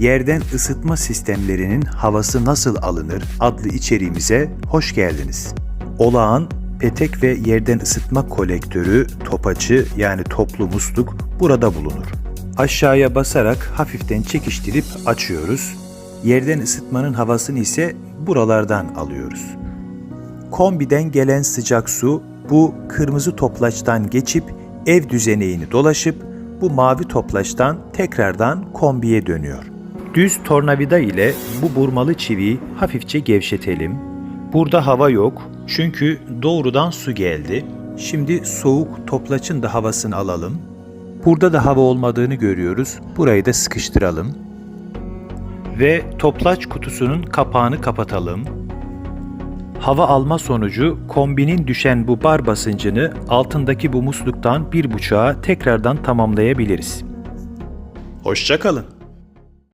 Yerden ısıtma sistemlerinin havası nasıl alınır adlı içeriğimize hoş geldiniz. Olağan, petek ve yerden ısıtma kolektörü, topaçı yani toplu musluk burada bulunur. Aşağıya basarak hafiften çekiştirip açıyoruz. Yerden ısıtmanın havasını ise buralardan alıyoruz. Kombiden gelen sıcak su bu kırmızı toplaçtan geçip ev düzeneğini dolaşıp bu mavi toplaçtan tekrardan kombiye dönüyor. Düz tornavida ile bu burmalı çiviyi hafifçe gevşetelim. Burada hava yok çünkü doğrudan su geldi. Şimdi soğuk toplaçın da havasını alalım. Burada da hava olmadığını görüyoruz. Burayı da sıkıştıralım. Ve toplaç kutusunun kapağını kapatalım. Hava alma sonucu kombinin düşen bu bar basıncını altındaki bu musluktan bir buçuğa tekrardan tamamlayabiliriz. Hoşçakalın.